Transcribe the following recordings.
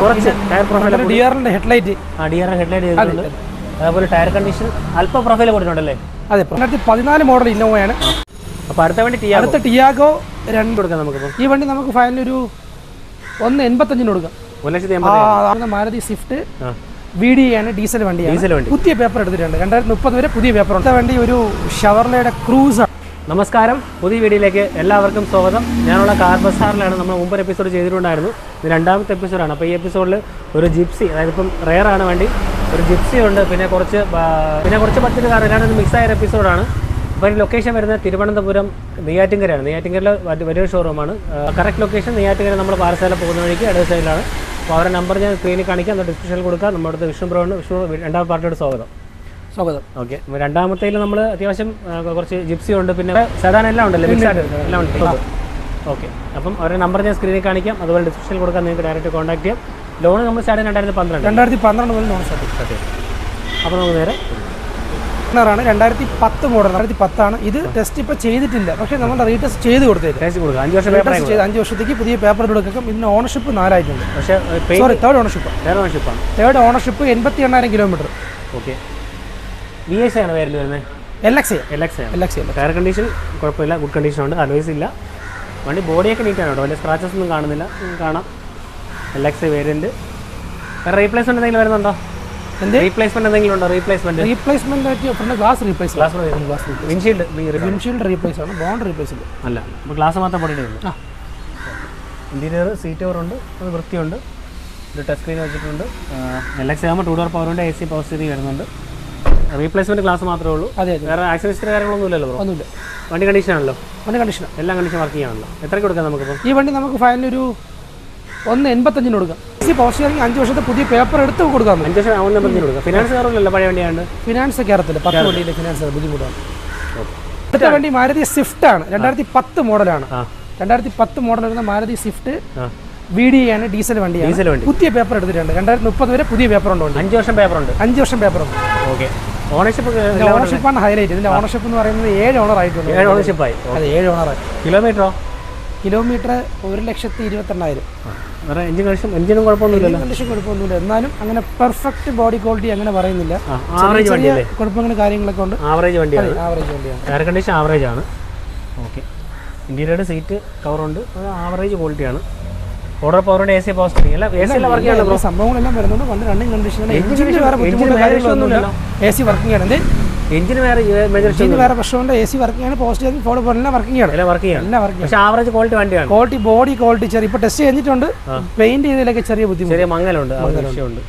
കുറച്ച് tyre profile D ആറിന്റെ headlight ആ ഡി ആർ ഹെഡ്ലൈറ്റ് ചെയ്തിട്ടുണ്ട് അതേപോലെ ടയർ കണ്ടീഷൻ അല്പം പ്രൊഫൈൽ കൊടുത്തിട്ടുണ്ടല്ലേ? അതെ രണ്ടായിരത്തി പതിനാല് മോഡൽ ഇന്നോവയാണ് അപ്പോൾ അടുത്ത വണ്ടി അടുത്ത ടിയാഗോ രണ്ട് കൊടുക്കാം നമുക്ക് ഈ വണ്ടി നമുക്ക് ഫൈനൽ ഒരു ഒന്ന് എൺപത്തഞ്ചിന് കൊടുക്കാം. ഒരു ലക്ഷത്തി മാരുതി സ്വിഫ്റ്റ് വി ഡി ആണ് ഡീസൽ വണ്ടിയാണ്. പുതിയ പേപ്പർ എടുത്തിട്ടുണ്ട്. രണ്ടായിരത്തി മുപ്പത് വരെ പുതിയ പേപ്പർ അടുത്ത വണ്ടി ഒരു ഷവർലയുടെ ക്രൂസ് നമസ്കാരം. പുതിയ വീഡിയോയിലേക്ക് എല്ലാവർക്കും സ്വാഗതം. ഞാനുള്ള കാർ ബസാറിലാണ് നമ്മൾ മുമ്പ് എപ്പിസോഡ് ചെയ്തിട്ടുണ്ടായിരുന്നു. ഇത് രണ്ടാമത്തെ എപ്പിസോഡാണ്. അപ്പോൾ ഈ എപ്പിസോഡിൽ ഒരു ജിപ്സി അതായത് ഇപ്പം ആണ് വണ്ടി ഒരു ജിപ്സി ഉണ്ട്. പിന്നെ കുറച്ച് പിന്നെ കുറച്ച് പറ്റിയൊരു കാർ എല്ലാം ഒരു എപ്പിസോഡാണ്. അപ്പോൾ ഈ ലൊക്കേഷൻ വരുന്നത് തിരുവനന്തപുരം നെയ്യാറ്റിങ്കരയാണ് നെയ്യാറ്റിങ്കരയിലെ വലിയ വലിയൊരു ഷോറൂമാണ് കറക്റ്റ് ലൊക്കേഷൻ നെയ്യാറ്റിങ്കര നമ്മൾ പാറശാല പോകുന്ന വഴിക്ക് ഇടത് സൈഡിലാണ് അപ്പോൾ അവരുടെ നമ്പർ ഞാൻ സ്ക്രീനിൽ കാണിക്കാം. അത് ഡിസ്ക്രിപ്ഷനിൽ കൊടുക്കാം. നമ്മുടെ അടുത്ത് വിഷ്ണു ബ്രോ വിഷ്ണു രണ്ടാം പാർട്ടിയോട് സ്വാഗതം. സ്വാഗതം. ഓക്കെ. രണ്ടാമത്തേൽ നമ്മൾ അത്യാവശ്യം കുറച്ച് ജിപ്സി ഉണ്ട്. പിന്നെ സാധാരണ എല്ലാം ഉണ്ടല്ലോ മിക്സ് ആയിട്ട്. എല്ലാം ഉണ്ട്. ഓക്കെ. അപ്പം അവരുടെ നമ്പർ ഞാൻ സ്ക്രീനിൽ കാണിക്കാം. അതുപോലെ ഡിസ്ക്രിപ്ഷനിൽ കൊടുക്കാൻ നിങ്ങൾക്ക് ഡയറക്റ്റ് കോൺടാക്ട് ചെയ്യാം. ലോൺ നമ്മൾ സ്റ്റാർട്ട് രണ്ടായിരത്തി പന്ത്രണ്ട്. രണ്ടായിരത്തി പന്ത്രണ്ട് മുതൽ ലോൺ സ്റ്റാർട്ട് അപ്പോൾ നമുക്ക് നേരെ ആണ് രണ്ടായിരത്തി പത്ത് മോഡൽ രണ്ടായിരത്തി പത്താണ്. ഇത് ടെസ്റ്റ് ഇപ്പോൾ ചെയ്തിട്ടില്ല. പക്ഷേ നമ്മൾ റീടെസ്റ്റ് ചെയ്ത് കൊടുക്കാം അഞ്ച് വർഷം പേപ്പർ ടെസ്റ്റ് ചെയ്ത് അഞ്ച് വർഷത്തേക്ക് പുതിയ പേപ്പർ എടുക്കും ഇതിന് ഓണർഷിപ്പ് നാലായിട്ടുണ്ട്. പക്ഷേ sorry third ownership third ownership എൺപത്തി എണ്ണായിരം കിലോമീറ്റർ ഓക്കെ. വി എസ് ആണ് പേരിൽ വരുന്നത് L X L X L X tyre condition കുഴപ്പമില്ല ഗുഡ് കണ്ടീഷൻ ഉണ്ട് അലോയ്സ് ഇല്ല. വണ്ടി ബോഡിയൊക്കെ നീറ്റാണ് കേട്ടോ വലിയ സ്ക്രാച്ചസ് ഒന്നും കാണുന്നില്ല കാണാം. എൽ എക്സ് വേരിയന്റ് വേറെ റീപ്ലേസ്മെന്റ് എന്തെങ്കിലും വരുന്നുണ്ടോ? റീപ്ലേസ്മെന്റ് എന്തെങ്കിലും ഉണ്ടോ? റീപ്ലേസ്മെന്റ് റീപ്ലേസ്മെന്റ് ആയിട്ട് front glass replace glass glass windshield windshield replace ആണ് ബോണ്ട് റീപ്ലേസ് അല്ല അപ്പോൾ ഗ്ലാസ് മാത്രം പൊടിയിടുന്നു ആ. ഇന്റീരിയർ സീറ്റ് ഓവർ ഉണ്ട് അത് വൃത്തിയുണ്ട്. ഒരു ടച്ച് സ്ക്രീൻ വെച്ചിട്ടുണ്ട്. എൽ എക്സ് ആകുമ്പോൾ ടൂ ഡോർ പവർ ഉണ്ട് എ സി പവർ സ്ഥിതി വരുന്നുണ്ട്. റീപ്ലേസ്മെന്റ് ക്ലാസ് മാത്രമേ ഉള്ളൂ. അതെ വേറെ ആക്സിഡൻസിന്റെ കാര്യങ്ങളൊന്നും ഇല്ലല്ലോ ബ്രോ ഒന്നുമില്ല. വണ്ടി കണ്ടീഷൻ ആണല്ലോ. വണ്ടി കണ്ടീഷൻ എല്ലാം കണ്ടീഷൻ വർക്കിംഗ് ആണല്ലോ. എത്രയ്ക്ക് കൊടുക്കാം നമുക്ക് ഈ വണ്ടി നമുക്ക് ഫൈനൽ ഒരു ഒന്ന് എൺപത്തഞ്ചിന് കൊടുക്കാം. ഈ പവർ സ്റ്റിയറിംഗ് അഞ്ച് വർഷത്തെ പുതിയ പേപ്പർ എടുത്ത് കൊടുക്കാം. അഞ്ച് വർഷം അവൻ നമ്പറിന് കൊടുക്കാം ഫിനാൻസ് കയറില്ലല്ലോ പഴയ വണ്ടിയാണ്ട് ഫിനാൻസ് കയറത്തില്ല പത്ത് വണ്ടിയിലെ ഫിനാൻസ് ബുദ്ധിമുട്ടാണ്. അടുത്ത വണ്ടി മാരുതി സ്വിഫ്റ്റ് ആണ്. രണ്ടായിരത്തി പത്ത് മോഡലാണ് രണ്ടായിരത്തി പത്ത് മോഡൽ വരുന്ന മാരുതി സ്വിഫ്റ്റ് വി ഡി ആണ് ഡീസൽ വണ്ടിയാണ്. ഡീസൽ വണ്ടി. പുതിയ പേപ്പർ എടുത്തിട്ടുണ്ട്. രണ്ടായിരത്തി മുപ്പത് വരെ പുതിയ പേപ്പർ ഉണ്ട് അഞ്ച് വർഷം പേപ്പർ ഉണ്ട്. അഞ്ച് വർഷം പേപ്പർ ഉണ്ട്. ഓക്കെ ഓണർഷിപ്പ് ഓണർഷിപ്പാണ് ഹൈലൈറ്റ് ഇതിന്റെ ഓണർഷിപ്പ് എന്ന് പറയുന്നത് ഏഴ് ഓണർ ആയിട്ടുണ്ട്. ഏഴ് ഓണർഷിപ്പായി അതെ ഏഴ് ഓണറായി കിലോമീറ്ററോ കിലോമീറ്റർ ഒരു ലക്ഷത്തി ഇരുപത്തെണ്ണായിരം. എഞ്ചിൻ കണ്ടീഷൻ എഞ്ചിനും കുഴപ്പമൊന്നുമില്ലല്ലോ? കണ്ടീഷൻ കുഴപ്പമൊന്നുമില്ല. എന്നാലും അങ്ങനെ പെർഫെക്റ്റ് ബോഡി ക്വാളിറ്റി അങ്ങനെ പറയുന്നില്ല. ആവറേജ് വണ്ടിയല്ലേ? കുഴപ്പങ്ങൾ കാര്യങ്ങളൊക്കെ ഉണ്ട്. ആവറേജ് വണ്ടിയാണ്. ആവറേജ് വണ്ടിയാണ്. എയർ കണ്ടീഷൻ ആവറേജ് ആണ്. ഓക്കെ ഇന്റീരിയർ സീറ്റ് കവറുണ്ട് അത് ആവറേജ് ക്വാളിറ്റിയാണ് ഓർഡർ പവറുണ്ട് എ സി പവർ അല്ല എ സി എല്ലാം എല്ലാ സംഭവങ്ങളെല്ലാം വരുന്നുണ്ട്. വണ്ടി റണ്ണിങ് കണ്ടീഷനാണ് Engine എഞ്ചിന് വേറെ engine ബുദ്ധിമുട്ടോ വേറെ കാര്യങ്ങളൊന്നുമില്ല എ സി വർക്കിംഗ് ആണ് എഞ്ചിന് വേറെ മേജർ എഞ്ചിന് വേറെ പ്രശ്നമുണ്ട്. എ സി വർക്കിംഗ് ആണ് പോസ്റ്റ് ചെയ്ത് ഫോളോ എല്ലാം വർക്കിംഗ് ആണ് എല്ലാം വർക്കിംഗ് എല്ലാം വർക്കിംഗ് പക്ഷേ ആവറേജ് ക്വാളിറ്റി വണ്ടിയാണ്. ക്വാളിറ്റി ബോഡി ക്വാളിറ്റി ചെറിയ ഇപ്പോൾ ടെസ്റ്റ് ചെയ്തിട്ടുണ്ട്. പെയിന്റ് ചെയ്തതിലൊക്കെ ചെറിയ ബുദ്ധിമുട്ട്. ചെറിയ മങ്ങലുണ്ട്. ആ ഒരു വിഷയമുണ്ട്.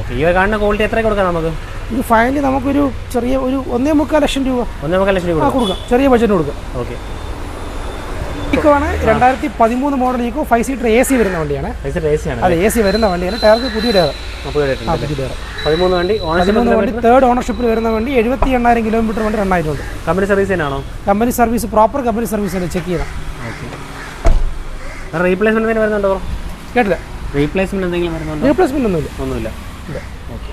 ഓക്കെ ഈ കാണുന്ന ക്വാളിറ്റി എത്ര കൊടുക്കാം നമുക്ക്? ഇത് ഫൈനലി നമുക്കൊരു ചെറിയ ഒരു ഒന്നേ മുക്കാൽ ലക്ഷം രൂപ. ഒന്നേ മുക്കാൽ ലക്ഷം രൂപ കൊടുക്കാം. ചെറിയ ബജറ്റ് കൊടുക്കാം. ഓക്കെ ഈക്കോ ആണ് രണ്ടായിരത്തി പതിമൂന്ന് model Eeco five seater A C വരുന്ന വണ്ടിയാണ്. അതെ എ സി ആണ് വരുന്ന വണ്ടിയാണ്. ടയർക്ക് പുതിയ ടയർ. പതിമൂന്ന് വണ്ടി പതിമൂന്ന് വണ്ടി തേർഡ് ഓണർഷിപ്പിൽ വരുന്ന വണ്ടി എഴുപത്തി എണ്ണായിരം കിലോമീറ്റർ വണ്ടി റണ്ണായിട്ടുണ്ട് കമ്പനി സർവീസ് തന്നെയാണോ? Company service proper company service തന്നെ ചെക്ക് ചെയ്യണം. റീപ്ലേസ്മെന്റ് വരുന്നുണ്ടോ? കേട്ടില്ല. റീപ്ലേസ്മെന്റ് എന്തെങ്കിലും വരുന്നുണ്ടോ? റീപ്ലേസ്മെന്റ് ഒന്നുമില്ല. ഒന്നുമില്ല.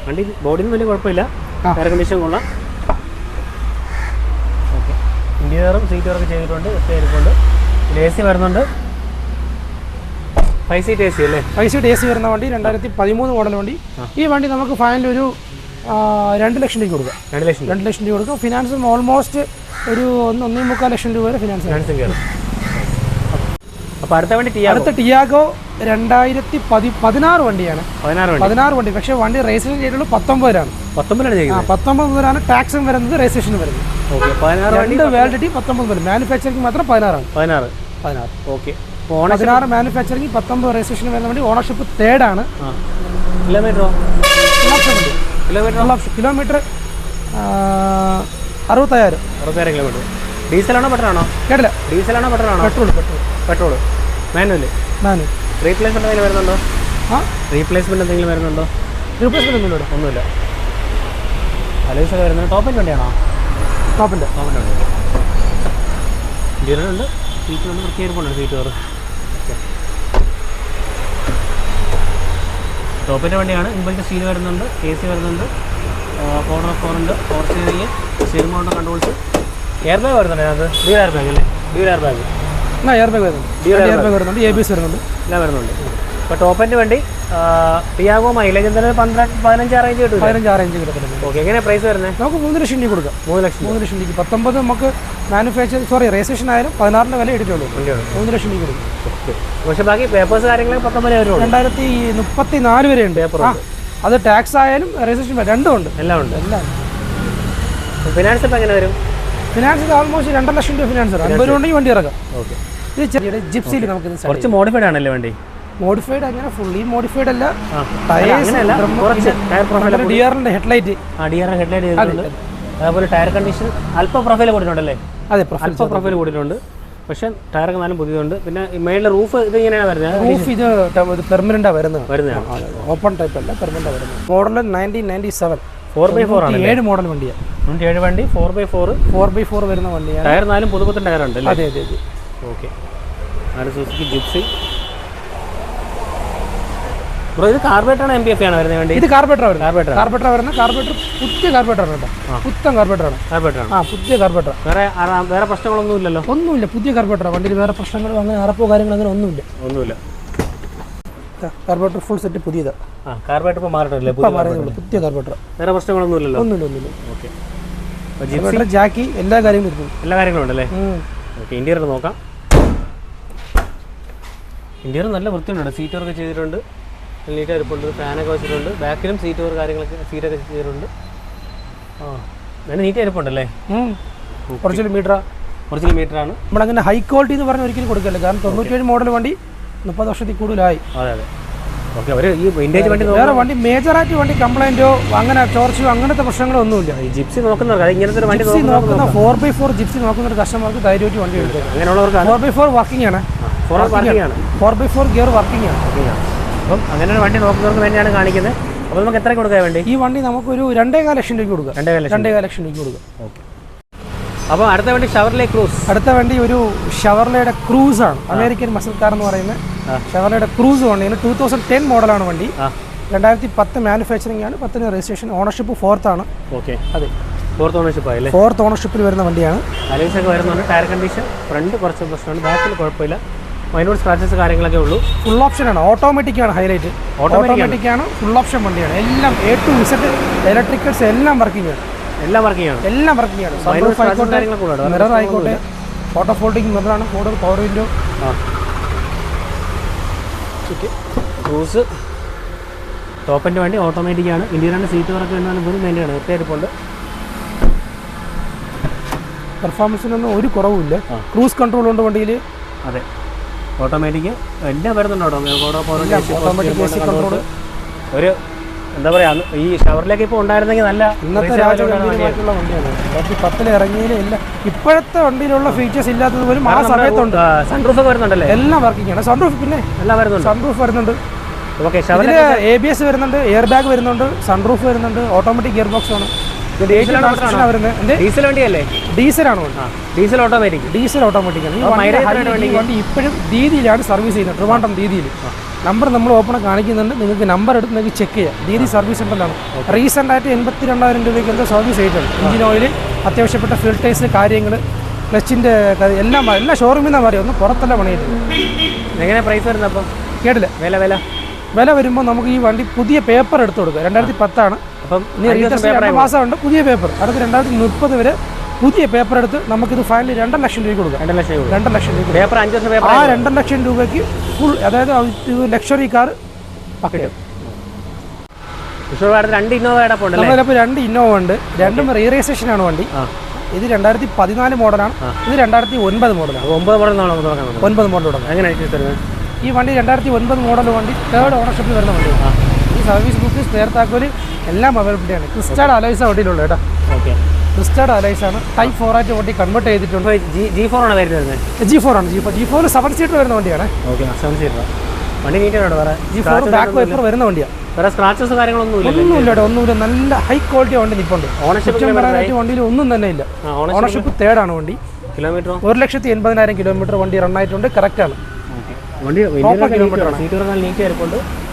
വണ്ടി ബോഡിയിൽ വലിയ കുഴപ്പമില്ല. എയർ കണ്ടീഷൻ കൊള്ളാം. ഓക്കെ ഇന്റീരിയറും സീറ്റ് വർക്ക് ചെയ്തിട്ടുണ്ട് ഒക്കെ ഇരിപ്പുണ്ട്. എ സി വരുന്നുണ്ട്. ഫൈവ് സീറ്റ് എ സി അല്ലേ? ഫൈവ് സീറ്റ് എ സി വരുന്ന വണ്ടി രണ്ടായിരത്തി പതിമൂന്ന് മോഡൽ വണ്ടി. ഈ വണ്ടി നമുക്ക് ഫൈനൽ ഒരു രണ്ട് ലക്ഷം രൂപ കൊടുക്കാം. രണ്ട് ലക്ഷം രണ്ട് ലക്ഷം രൂപ കൊടുക്കാം. ഫിനാൻസ് ഓൾമോസ്റ്റ് ഒരു ഒന്ന് ഒന്നേ മുക്കാൽ ലക്ഷം രൂപ വരെ ഫിനാൻസ് ഫിനാൻസും കയറും അപ്പോൾ അടുത്ത വണ്ടി അടുത്ത ടിയാഗോ രണ്ടായിരത്തി പതി പതിനാറ് വണ്ടിയാണ്. പതിനാറ് വണ്ടി. പക്ഷേ വണ്ടി രജിസ്ട്രേഷൻ ചെയ്തിട്ടുള്ളത് പത്തൊമ്പതിലാണ്. പത്തൊമ്പതിലാണ് പത്തൊമ്പത് മുതലാണ് ടാക്സും വരുന്നത് രജിസ്ട്രേഷനും വരുന്നത്. ഓക്കെ പതിനാറ് പത്തൊമ്പത് മാത്രം പതിനാറാണ്. പതിനാറ്. പതിനാറ്. ഓക്കെ. പതിനാറ് മാനുഫാക്ചറിംഗ് പത്തൊമ്പത് രജിസ്ട്രേഷൻ വരുന്ന വണ്ടി ഓണർഷിപ്പ് തേർഡാണ് ആണ്. കിലോമീറ്ററോ? Kilometre kilometre. അറുപത്തയ്യായിരം. അറുപത്തായിരം കിലോമീറ്റർ. ഡീസലാണോ പെട്രോളാണോ? കേട്ടില്ല. ഡീസലാണോ പെട്രോളാണോ? Petrol petrol petrol manual. Manu replacement എന്തെങ്കിലും വരുന്നുണ്ടോ? ആ? റീപ്ലേസ്മെന്റ് എന്തെങ്കിലും വരുന്നുണ്ടോ? റീപ്ലേസ്മെന്റ് ഒന്നും ഇവിടെ ഒന്നുമില്ല അലൈസ് വരുന്നത്? ടോപ്പിന്റെ വണ്ടിയാണോ? ടോപ്പിന്റെ ടോപ്പിന്റെ വണ്ടി ഇന്റീരിയറുണ്ട് സീറ്റുണ്ട് വൃത്തിയായിരിപ്പുണ്ട് സീറ്റ് കയറ് ടോപ്പിന്റെ വണ്ടിയാണ്. ഇമ്പോഴത്തെ സീൽ വരുന്നുണ്ട്. എ സി വരുന്നുണ്ട്. ഫോർ ഉണ്ട്. Four steering steering mount controls air bag വരുന്നുണ്ട് അത് ഡ്യൂ എയർ ബാഗ് അല്ലേ? ഡ്യൂ എയർ ബാഗ് ആ എയർ ബാഗ് വരുന്നുണ്ട് Dual എയർ ബാഗ് വരുന്നുണ്ട്. എ ബി എസ് വരുന്നുണ്ട്. എല്ലാം വരുന്നുണ്ട്. അപ്പോൾ ടോപ്പിന് വണ്ടി ടിയാഗോ മൈലേജ് എന്തായാലും പന്ത്രണ്ട് പതിനഞ്ച് റേഞ്ച് കിട്ടും പതിനഞ്ച് റേഞ്ച് കിട്ടും ഓക്കെ എങ്ങനെ പ്രൈസ് വരുന്നത് നമുക്ക് മൂന്ന് ലക്ഷം രൂപ കൊടുക്കാം. മൂന്ന് ലക്ഷം മൂന്ന് ലക്ഷം രൂപ പത്തൊമ്പത് നമുക്ക് മാനുഫാക്ചർ സോറി രജിസ്ട്രേഷൻ ആയാലും പതിനാറിന്റെ വില എടുക്കുള്ളൂ വണ്ടിയാണ് മൂന്ന് ലക്ഷം രൂപ കൊടുക്കും. പക്ഷേ ബാക്കി പേപ്പേഴ്സ് കാര്യങ്ങൾ പത്തൊമ്പത് വരുള്ളൂ. രണ്ടായിരത്തി മുപ്പത്തി നാല് വരെ ഉണ്ട്. പേപ്പർ അത് ടാക്സ് ആയാലും രജിസ്ട്രേഷൻ രണ്ടും ഉണ്ട്. എല്ലാം ഉണ്ട്. എല്ലാം ഫിനാൻസ് ഇപ്പം എങ്ങനെ വരും? ഫിനാൻസ് ഓൾമോസ്റ്റ് രണ്ടര ലക്ഷം രൂപ ഫിനാൻസ് അമ്പത് രൂപ ഉണ്ടെങ്കിൽ വണ്ടി ഇറക്കാം. ഓക്കെ ഇത് ചെറിയ ജിപ്സിയിൽ നമുക്ക് കുറച്ച് മോഡിഫൈഡ് ആണല്ലേ വണ്ടി? മോഡിഫൈഡ് അങ്ങനെ ഫുള്ളി മോഡിഫൈഡ് അല്ല. ടയർ പ്രൊഫൈൽ ഡി ആറിന്റെ ഹെഡ്ലൈറ്റ് ഡി അതേപോലെ ടയർ കണ്ടീഷൻ അല്പം പ്രൊഫൈൽ കൊടുത്തിട്ടുണ്ടല്ലേ അതെ പ്രൊഫൈൽ അല്പം പ്രൊഫൈൽ കൂടിയിട്ടുണ്ട്. പക്ഷെ ടയർ എന്നാലും പുതിയതുണ്ട്. പിന്നെ മെയിനിലെ മേളിലെ റൂഫ് ഇത് ഇങ്ങനെയാണ് വരുന്നത്? റൂഫ് ഇത് പെർമനന്റാ വരുന്നത്. വരുന്നതാണ് ഓപ്പൺ ടൈപ്പ് അല്ല പെർമനന്റ് വരുന്നത്. Model nineteen ninety seven four by four ആണ് ഏഴ് മോഡൽ വണ്ടിയാണ് തൊണ്ണൂറ്റി ഏഴ് വണ്ടി four by four four by four വരുന്ന വണ്ടിയാണ്. ടയർ നാലും പുതുപുത്തൻ ടയർ ഉണ്ട് അല്ലേ അതെ അതെ അതെ. ഓക്കെ ആണ് സുസുക്കി ജിപ്സി ബ്രോ ഇത് കാർബേറ്റാണ് എം പി എഫ് ആണ് വരുന്നത് വേണ്ടി? ഇത് കാർബേറ്റർ വരുന്നത്. കാർബേറ്റർ കാർബേറ്റർ വരുന്ന കാർബേറ്റർ പുതിയ കാർബേറ്റർ ആണ് കേട്ടോ. പുത്തൻ കാർബേറ്റർ ആണ്. കാർബേറ്റർ ആണ്. ആ പുതിയ കാർബേറ്റർ വേറെ വേറെ പ്രശ്നങ്ങളൊന്നും ഇല്ലല്ലോ? ഒന്നുമില്ല പുതിയ കാർബേറ്റർ വണ്ടിയിൽ വേറെ പ്രശ്നങ്ങളോ അങ്ങനെ അറപ്പോ കാര്യങ്ങളോ അങ്ങനെ ഒന്നുമില്ല. ഒന്നുമില്ല. കാർബേറ്റർ ഫുൾ സെറ്റ് പുതിയത്. ആ കാർബേറ്റർ ഇപ്പോൾ മാറിയിട്ടില്ലേ? പുതിയ കാർബേറ്റർ വേറെ പ്രശ്നങ്ങളൊന്നും ഇല്ലല്ലോ ഒന്നുമില്ല ഒന്നുമില്ല. ഓക്കെ. കാർബേറ്റർ ജാക്കി എല്ലാ കാര്യങ്ങളും ഇരിക്കും എല്ലാ കാര്യങ്ങളും ഉണ്ടല്ലേ. ഓക്കെ ഇന്റീരിയർ നോക്കാം. ഇന്റീരിയർ നല്ല വൃത്തിയുണ്ട് സീറ്റ് വർക്ക് ചെയ്തിട്ടുണ്ട്. നീറ്റ് ഇരിപ്പുണ്ട്. ഫാനൊക്കെ വെച്ചിട്ടുണ്ട്. ബാക്കിലും സീറ്റ് കാര്യങ്ങളൊക്കെ സീറ്റൊക്കെ ചെയ്തിട്ടുണ്ട്. ആ നല്ല നീറ്റ് ഇരിപ്പുണ്ടല്ലേ കുറച്ച് മീറ്റർ ഒറിജിനൽ മീറ്റർ ആണ്. നമ്മളങ്ങനെ ഹൈ ക്വാളിറ്റി എന്ന് പറഞ്ഞ് ഒരിക്കലും കൊടുക്കില്ല കാരണം തൊണ്ണൂറ്റേഴ് മോഡൽ വണ്ടി മുപ്പത് വർഷത്തിൽ കൂടുതലായി. അതെ അതെ. ഓക്കെ അവർ ഈ വിന്റേജ് വണ്ടി വേറെ വണ്ടി മേജറായിട്ട് വണ്ടി കംപ്ലൈന്റോ അങ്ങനെ ചോർച്ചയോ അങ്ങനത്തെ പ്രശ്നങ്ങളോ ഒന്നുമില്ല. ഈ ജിപ്സി നോക്കുന്നവർക്ക് ഇങ്ങനത്തെ വണ്ടി ജിപ്സി നോക്കുന്ന ഫോർ ബൈ ഫോർ ജിപ്സി നോക്കുന്ന ഒരു കസ്റ്റമർക്ക് ധൈര്യമായിട്ട് വണ്ടി എടുക്കാം. അങ്ങനെയുള്ളവർക്ക് ഫോർ ബൈ ഫോർ വർക്കിംഗ് ആണ്. Four by four gear working ആണ്. അപ്പം അങ്ങനെ ഒരു വണ്ടി നോക്കുന്നവർക്ക് വേണ്ടിയാണ് കാണിക്കുന്നത്. അപ്പോൾ നമുക്ക് എത്ര കൊടുക്കാൻ വേണ്ടി? ഈ വണ്ടി നമുക്കൊരു രണ്ടേകാല ലക്ഷം രൂപയ്ക്ക് കൊടുക്കാം. രണ്ടേ ലക്ഷം രണ്ടേകാൽ ലക്ഷം രൂപയ്ക്ക് കൊടുക്കാം. ഓക്കെ. അപ്പോൾ അടുത്ത വണ്ടി ഷവർലെ ക്രൂസ്. അടുത്ത വണ്ടി ഒരു ഷവർലയുടെ ക്രൂസ് ആണ്. അമേരിക്കൻ മസിൽ കാർ എന്ന് പറയുന്നത്. ഷവർലയുടെ ക്രൂസ് വണ്ടിയാണ് ടൂ തൗസൻഡ് ടെൻ മോഡലാണ് വണ്ടി. രണ്ടായിരത്തി പത്ത് മാനുഫാക്ചറിംഗ് ആണ്. പത്തിന് രജിസ്ട്രേഷൻ ഓണർഷിപ്പ് ഫോർത്ത് ആണ്. ഓക്കെ. അതെ. ഫോർത്ത് ഓണർഷിപ്പ് ആയില്ലേ ഫോർത്ത് ഓണർഷിപ്പിൽ വരുന്ന വണ്ടിയാണ്. അലേസ് ഒക്കെ വരുന്നുണ്ട്. ടയർ കണ്ടീഷൻ ഫ്രണ്ട് കുറച്ച് പ്രശ്നമാണ് ബാക്കിൽ കുഴപ്പമില്ല. മൈനോട് സ്ക്രാച്ചസ് കാര്യങ്ങളൊക്കെ ഉള്ളൂ. ഫുൾ ഓപ്ഷൻ ആണ്. ഓട്ടോമാറ്റിക് ആണ് ഹൈലൈറ്റ് ഓട്ടോമാറ്റിക്കാണ് ഫുൾ ഓപ്ഷൻ വണ്ടിയാണ്. എല്ലാം എ ടു വിസറ്റ് ഇലക്ട്രിക്കൽസ് എല്ലാം വർക്കിംഗ് ആണ്. എല്ലാം വർക്കിംഗ് ആണ്. എല്ലാം വർക്കിംഗ് ആണ്. മിറർ ആയിക്കോട്ടെ ഫോട്ടോ ഫോൾഡിംഗ് മിററാണ് കൂടുതൽ പവർ വിൻഡോ ക്രൂസ് ടോപ്പിന്റെ വണ്ടി ഓട്ടോമാറ്റിക് ആണ്. ഇന്ത്യയിലാണ് സീറ്റ് വർക്ക് എന്നാലും വെറും വേണ്ടിയാണ് ഒറ്റ ഇരിപ്പുണ്ട്. പെർഫോമൻസിനൊന്നും ഒരു കുറവുമില്ല. ക്രൂസ് കൺട്രോൾ ഉണ്ട് വണ്ടിയിൽ അതെ. ഓട്ടോമാറ്റിക് എല്ലാം വരുന്നുണ്ടോ ഓട്ടോമാറ്റിക്. ഒരു എന്താ പറയാ ഈ ഷവറിലേക്ക് ഇപ്പോൾ ഉണ്ടായിരുന്നെങ്കിൽ നല്ല ഇന്നത്തെ പത്തിൽ ഇറങ്ങിയതിൽ എല്ലാം ഇപ്പോഴത്തെ വണ്ടിയിലുള്ള ഫീച്ചേഴ്സ് ഇല്ലാത്തത് പോലും ആ സമയത്തുണ്ട് സൺറൂഫ് ഒക്കെ വരുന്നുണ്ടല്ലേ? എല്ലാം വർക്കിംഗ് ആണ്. സൺറൂഫ് പിന്നെ എല്ലാം വരുന്നുണ്ട്. സൺറൂഫ് വരുന്നുണ്ട്. ഓക്കെ എ ബി എസ് വരുന്നുണ്ട് എയർ ബാഗ് വരുന്നുണ്ട് സൺറൂഫ് വരുന്നുണ്ട് ഓട്ടോമാറ്റിക് ഗിയർ ബോക്സ് ആണ്. ഡീസൽ വണ്ടിയല്ലേ? ഡീസലാണ് ഡീസൽ ഓട്ടോമാറ്റിക് ഡീസൽ ഓട്ടോമാറ്റിക് ആണ്. ഈ വണ്ടി ഇപ്പോഴും ദീദിയിലാണ് സർവീസ് ചെയ്യുന്നത്. ട്രിവാൻഡ്രം ദീദിയിൽ നമ്പർ നമ്മൾ ഓപ്പൺ കാണിക്കുന്നുണ്ട്. നിങ്ങൾക്ക് നമ്പർ എടുത്ത് നിങ്ങൾക്ക് ചെക്ക് ചെയ്യാം. ദീദി സർവീസ് സെന്ററിലാണ് റീസെന്റ് ആയിട്ട് എൺപത്തി രണ്ടായിരം രൂപയ്ക്ക് എന്തോ സർവീസ് ചെയ്തിട്ടുണ്ട്. എഞ്ചിൻ ഓയിൽ അത്യാവശ്യപ്പെട്ട ഫിൽറ്റേഴ്സ് കാര്യങ്ങൾ ക്ലച്ചിന്റെ എല്ലാം. എല്ലാ ഷോറൂമിൽ നിന്നാണ് പറയുന്നത് ഒന്നും പുറത്തല്ല പണിയിട്ടുണ്ട് എങ്ങനെ പ്രൈസ് വരുന്നത് അപ്പം? കേട്ടില്ല? വില വില? വില വരുമ്പോൾ നമുക്ക് ഈ വണ്ടി പുതിയ പേപ്പർ എടുത്തു കൊടുക്കുക. രണ്ടായിരത്തി പത്താണ്. അപ്പം ഇനി മാസമുണ്ട്. പുതിയ പേപ്പർ അടുത്ത രണ്ടായിരത്തി മുപ്പത് വരെ പുതിയ പേപ്പർ എടുത്ത് നമുക്കിത് ഫൈനലി രണ്ടര ലക്ഷം രൂപ കൊടുക്കാം. രണ്ട് ലക്ഷം രൂപ രണ്ടര ലക്ഷം രൂപ പേപ്പർ അഞ്ച് വർഷം പേപ്പർ ആ രണ്ടര ലക്ഷം രൂപയ്ക്ക് ഫുൾ അതായത് ലക്ഷറി കാർ പക്കറ്റ് രണ്ട് ഇന്നോവ നമ്മളിപ്പോൾ രണ്ട് ഇന്നോവ ഉണ്ട്. രണ്ടും റീ രജിസ്ട്രേഷൻ ആണ് വണ്ടി ഇത് രണ്ടായിരത്തി പതിനാല് മോഡലാണ് ഇത് രണ്ടായിരത്തി ഒൻപത് മോഡലാണ് ഒമ്പത് മോഡൽ ഒൻപത് മോഡൽ തുടങ്ങാം എങ്ങനെ തരുന്നത്? ഈ വണ്ടി രണ്ടായിരത്തി ഒൻപത് മോഡൽ വണ്ടി തേർഡ് ഓണർഷിപ്പിൽ വരുന്ന വണ്ടിയാണ്. ഈ സർവീസ് ബുക്ക് സ്പെയർ എല്ലാം അവൈലബിലിറ്റിയാണ് ക്രിസ്റ്റാഡ് അലൈസ വണ്ടിയിലുള്ളത് കേട്ടോ. ഓക്കെ. ക്രിസ്റ്റാഡ് അലൈസ് ആണ്. ടൈപ്പ് ഫോർ ആയിട്ട് വണ്ടി കൺവേർട്ട് ചെയ്തിട്ടുണ്ട്. ജി ഫോർ ആണ് വരുന്നത്? ജി ഫോർ ആണ് G four G four seven seater വരുന്ന വണ്ടിയാണ്. ഓക്കെ സെവൻ സീറ്റർ വണ്ടി നീറ്റാണ് വേറെ? ജി ഫോർ ബാക്ക് വൈപ്പർ വരുന്ന വണ്ടിയാണ് വേറെ സ്ക്രാച്ചസ് കാര്യങ്ങളൊന്നും ഇല്ല? ഒന്നുമില്ല ഒന്നുമില്ല നല്ല ഹൈ ക്വാളിറ്റി വണ്ടി നിൽപ്പുണ്ട് ഓണർഷിപ്പ് വരാനായിട്ട് വണ്ടിയിൽ ഒന്നും തന്നെ ഇല്ല. ഓണർഷിപ്പ് തേർഡാണ് വണ്ടി. കിലോമീറ്റർ ഒരു ലക്ഷത്തി എൺപതിനായിരം കിലോമീറ്റർ വണ്ടി റൺ ആയിട്ടുണ്ട്. കറക്റ്റ് ആണ്. വണ്ടി നീറ്റ്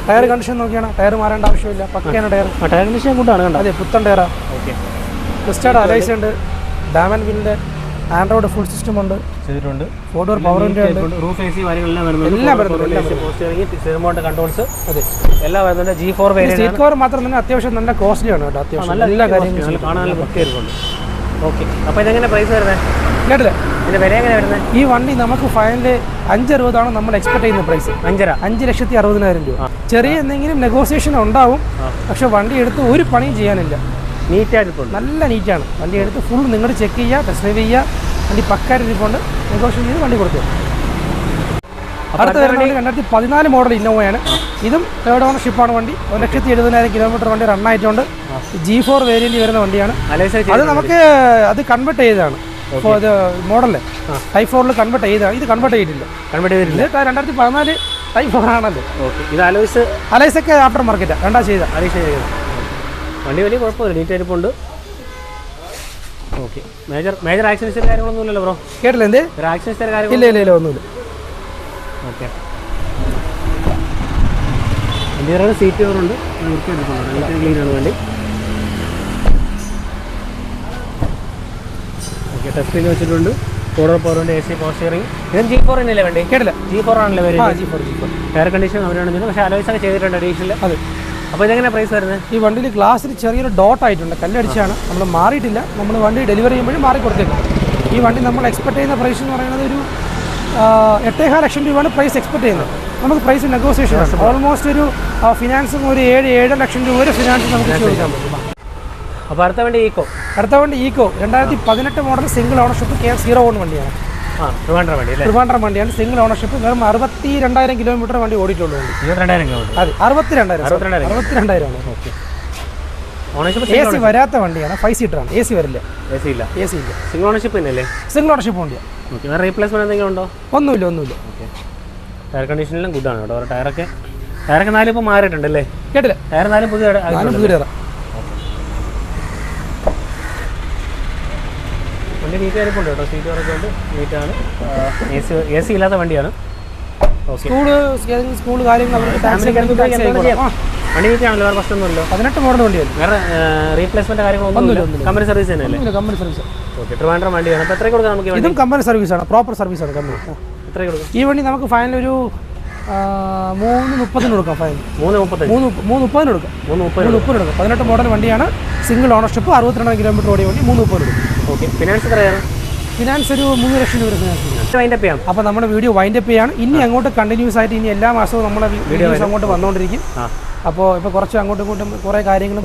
ടയർ കണ്ടീഷൻ നോക്കിയാണ്? ടയർ മാറേണ്ട ആവശ്യമില്ല. പക്കയാണ് ടയർ ടയർ കണ്ടീഷൻ കൂട്ടാണ് കണ്ടോ? അതെ പുത്തൻ ടയറാ ഓക്കെ ക്രിസ്റ്റാഡ് അലൈസ് ഉണ്ട്. ഡാമൻ വില്ലിന്റെ ആൻഡ്രോയിഡ് ഫുൾ സിസ്റ്റം ഉണ്ട്. ചെയ്തിട്ടുണ്ട്. ഡോർ പവർ ഉണ്ട്. റൂഫ് എ സി കാര്യങ്ങളെല്ലാം വരുന്നുണ്ട്. എല്ലാം വരുന്നുണ്ട്, കൺട്രോൾസ് അതെ. എല്ലാം വരുന്നുണ്ട്. ജി ഫോർ സീറ്റ് കവർ മാത്രം തന്നെ അത്യാവശ്യം നല്ല കോസ്റ്റ്ലി ആണ് കേട്ടോ. അത്യാവശ്യം നല്ല എല്ലാ കാര്യങ്ങളും കാണാൻ ഓക്കെ അപ്പോൾ ഇതെങ്ങനെ പ്രൈസ് വരുന്നത് കേട്ടില്ലേ? ഇതിന്റെ വില എങ്ങനെ വരുന്നത്? ഈ വണ്ടി നമുക്ക് ഫൈനൽ അഞ്ച് അറുപതാണ് നമ്മൾ എക്സ്പെക്ട് ചെയ്യുന്ന പ്രൈസ് അഞ്ചര? അഞ്ച് ലക്ഷത്തി അറുപതിനായിരം രൂപ ചെറിയ എന്തെങ്കിലും നെഗോസിയേഷൻ ഉണ്ടാവും. പക്ഷെ വണ്ടി എടുത്ത് ഒരു പണിയും ചെയ്യാനില്ല. നീറ്റായിട്ട് നല്ല നീറ്റാണ് വണ്ടി എടുത്ത് ഫുൾ നിങ്ങൾ ചെക്ക് ചെയ്യുക ടെസ്റ്റ് ഡ്രൈവ് ചെയ്യുക വണ്ടി പക്കായിട്ട് ഇരിപ്പുണ്ട്. നെഗോഷിയേറ്റ് ചെയ്ത് വണ്ടി കൊടുത്തു. അടുത്ത വരുന്ന വണ്ടി രണ്ടായിരത്തി പതിനാല് മോഡൽ ഇന്നോവയാണ്. ഇതും തേർഡ് ഓണർഷിപ്പാണ് വണ്ടി. ഒരു ലക്ഷത്തി എഴുപതിനായിരം കിലോമീറ്റർ വണ്ടി റൺ ആയിട്ടുണ്ട്. ജി ഫോർ വേരിയന്റ് വരുന്ന വണ്ടിയാണ്. അത് നമുക്ക് അത് കൺവേർട്ട് ചെയ്തതാണ്. ഇത് മോഡൽ ടൈപ്പ് ഫോറിൽ കൺവേർട്ട് ചെയ്ത ഇത് കൺവേർട്ട് ചെയ്തിട്ടില്ല. കൺവേർട്ട് ചെയ്തിട്ടില്ല. രണ്ടായിരത്തി പതിനാല് ടൈപ്പ് ഫോർ ആണല്ലോ ഓക്കെ ഇത് അലോയ്സ് അലൈസൊക്കെ ആഫ്റ്റർ മാർക്കറ്റാണ് രണ്ടാ ചെയ്ത. അലോയ്സ് ചെയ്തത് വണ്ടി വലിയ കുഴപ്പമില്ല. നീറ്റ് അരിപ്പുണ്ട് ഓക്കെ മേജർ മേജർ ആക്സിഡൻസ് കാര്യങ്ങളൊന്നും ഇല്ലല്ലോ ബ്രോ കേട്ടില്ല എന്ത്? ആക്സിഡൻസ് കാര്യങ്ങൾ ഇല്ല ഇല്ല ഇല്ല ഒന്നുമില്ല. ഓക്കെ ഇന്ത്യയുടെ സീറ്റ് കവറുണ്ട് ക്ലീനാണ് ക്ലീൻ ആണ് വേണ്ടി. ഓക്കെ ടെസ്റ്റിംഗ് വെച്ചിട്ടുണ്ട്. ഫോർ പവറിന്റെ എ സി പവർ സ്റ്റിയറിംഗ് ഇതും ജി ഫോർ തന്നെയല്ലേ വേണ്ടേ? കേട്ടില്ല. ജി ഫോർ ആണല്ലേ വരുന്നത് G four G four air condition അവരാണ് ചെയ്യുന്നത്. പക്ഷേ അലോയ്സ് ഒക്കെ ചെയ്തിട്ടുണ്ട് അഡീഷണൽ അതെ. അപ്പോൾ ഇതെങ്ങനെ പ്രൈസ് വരുന്നത്? ഈ വണ്ടിയിൽ ഗ്ലാസ്സിൽ ചെറിയൊരു ഡോട്ട് ആയിട്ടുണ്ട്. കല്ലടിച്ചാണ്. നമ്മൾ മാറിയിട്ടില്ല. നമ്മൾ വണ്ടി ഡെലിവറി ചെയ്യുമ്പോഴും മാറി കൊടുത്തേക്കും. ഈ വണ്ടി നമ്മൾ എക്സ്പെക്ട് ചെയ്യുന്ന പ്രൈസ് എന്ന് പറയുന്നത് ഒരു ആ, എട്ടേകാൽ ലക്ഷം രൂപയാണ് പ്രൈസ് എക്സ്പെക്ട് ചെയ്യുന്നത്. നമുക്ക് പ്രൈസ് നെഗോസിയേഷൻ ഓൾമോസ്റ്റ് ഒരു ഫിനാൻസും ഒരു ഏഴ് ഏഴ് ലക്ഷം രൂപ ഒരു ഫിനാൻസ് നമുക്ക് ചോദിക്കാൻ പറ്റും. അപ്പോൾ അടുത്ത വണ്ടി ഈക്കോ അടുത്ത വണ്ടി ഈക്കോ രണ്ടായിരത്തി പതിനെട്ട് model single ownership K zero one വണ്ടിയാണ്. ആ ട്രിവാൻഡ്രം വണ്ടി അല്ലേ? ട്രിവാൻഡ്രം വണ്ടിയാണ് സിംഗിൾ ഓണർഷിപ്പ് വെറും അറുപത്തി രണ്ടായിരം കിലോമീറ്റർ വണ്ടി ഓടിയിട്ടുള്ളൂ. ഇരുപത്തിരണ്ടായിരം കിലോമീറ്റർ അതെ അറുപത്തി രണ്ടായിരം അറുപത്തി രണ്ടായിരമാണ് ഓക്കെ എ സി വരാത്ത വണ്ടിയാണ്. ഫൈവ് സീറ്ററാണ് എ സി വരില്ല. എ സി ഇല്ല. എ സി ഇല്ല. സിംഗിൾ ഓണർഷിപ്പ് തന്നെയല്ലേ? സിംഗിൾ ഓണർഷിപ്പ് വണ്ടിയാണ് റീപ്ലേസ്മെന്റ് എന്തെങ്കിലും ഉണ്ടോ? ഒന്നുമില്ല ഒന്നുമില്ല. ടയർ കണ്ടീഷനിലും ഗുഡാണ് കേട്ടോ. ടയറൊക്കെ ടയറൊക്കെ നാലും ഇപ്പോൾ മാറിയിട്ടുണ്ട് അല്ലേ? കേട്ടില്ല. ടയർ നാലും പുതിയ. പുതിയ വണ്ടി നീറ്റ് ആയിരിക്കും കേട്ടോ. സീറ്റ് ഉണ്ട് നീറ്റാണ് എ സി എ സി ഇല്ലാത്ത വണ്ടിയാണ്. സ്കൂൾ സ്കൂൾ കാര്യങ്ങൾ വണ്ടി നീറ്റാണല്ലോ വേറെ പ്രശ്നമൊന്നുമില്ലോ പതിനെട്ട് മോഡൽ വണ്ടിയല്ലേ? വേറെ റീപ്ലേസ്മെന്റ് കാര്യങ്ങളൊന്നും കമ്പനി സർവീസ് തന്നെയല്ലേ? കമ്പനി സർവീസ് ഓക്കെ ട്രിവാൻഡ്രം വണ്ടിയാണ്. അപ്പോൾ എത്ര കൊടുക്കാം നമുക്ക് ഈ വണ്ടി? ഇതും കമ്പനി സർവീസാണ് പ്രോപ്പർ സർവീസാണ് കമ്പനി എത്ര കൊടുക്കും ഈ വണ്ടി നമുക്ക് ഫൈനൽ ഒരു മൂന്ന് മുപ്പതിന് കൊടുക്കാം മൂന്ന് മുപ്പതിന് കൊടുക്കാം. മൂന്ന് മുപ്പത് മൂന്ന് മുപ്പതിന് കൊടുക്കാം. പതിനെട്ട് മോഡൽ വണ്ടിയാണ്. സിംഗിൾ ഓണർഷിപ്പ് അറുപത്തിരണ്ട് കിലോമീറ്റർ ഓടിയ വണ്ടി മൂന്ന് മുപ്പതിന് കൊടുക്കും. ഓക്കെ. ഫിനാൻസ് എത്രയാണ്? ഫിനാൻസ് ഒരു മൂന്ന് ലക്ഷം രൂപ ഫിനാൻസ് വൈൻഡപ്പ് ചെയ്യാം. അപ്പോൾ നമ്മുടെ വീഡിയോ വൈൻഡപ്പ് ചെയ്യാണ് ഇനി അങ്ങോട്ട് കണ്ടിന്യൂസ് ആയിട്ട് ഇനി എല്ലാ മാസവും നമ്മുടെ വീഡിയോസ് അങ്ങോട്ട് വന്നുകൊണ്ടിരിക്കും അപ്പോൾ ഇപ്പോൾ കുറച്ച് അങ്ങോട്ടും ഇങ്ങോട്ടും കുറേ കാര്യങ്ങളും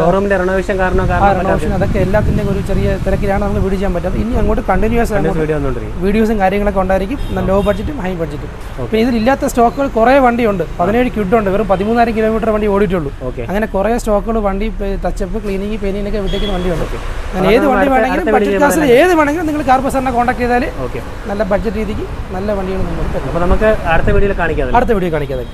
ഷോറൂമിന്റെ റെനോവേഷൻ കാരണം റെനോവേഷൻ അതൊക്കെ എല്ലാത്തിന്റെയും ഒരു ചെറിയ തിരക്കിലാണ് നമ്മൾ വീഡിയോ ചെയ്യാൻ പറ്റുന്നത്. ഇനി അങ്ങോട്ട് കണ്ടിന്യൂസ് ആയിട്ട് വീഡിയോസും കാര്യങ്ങളൊക്കെ ഉണ്ടായിരിക്കും. ലോ ബഡ്ജറ്റും ഹൈ ബഡ്ജറ്റും അപ്പോൾ ഇതിലില്ലാത്ത സ്റ്റോക്കുകൾ കുറേ വണ്ടിയുണ്ട്. പതിനേഴ് കിഡുണ്ട് വെറും പതിമൂന്നായിരം കിലോമീറ്റർ വണ്ടി ഓടിയിട്ടുള്ളൂ. ഓക്കെ. അങ്ങനെ കുറേ സ്റ്റോക്കുകൾ വണ്ടി ടച്ചപ്പ് ക്ലീനിങ് പെയിനിങ് ഒക്കെ വിട്ടേക്കുന്ന വണ്ടിയുണ്ട്. അങ്ങനെ ഏത് വണ്ടി വേണമെങ്കിലും ബഡ്ജറ്റ് ക്ലാസ്സിൽ ഏത് വേണമെങ്കിലും നിങ്ങൾ കാർ ബസാറിനെ കോൺടാക്ട് ചെയ്താൽ ഓക്കെ. നല്ല ബഡ്ജറ്റ് രീതിക്ക് നല്ല വണ്ടികൾ നമുക്ക് നമുക്ക് അടുത്ത വീഡിയോയിൽ കാണിക്കാം അടുത്ത വീഡിയോ കാണിക്കാതെ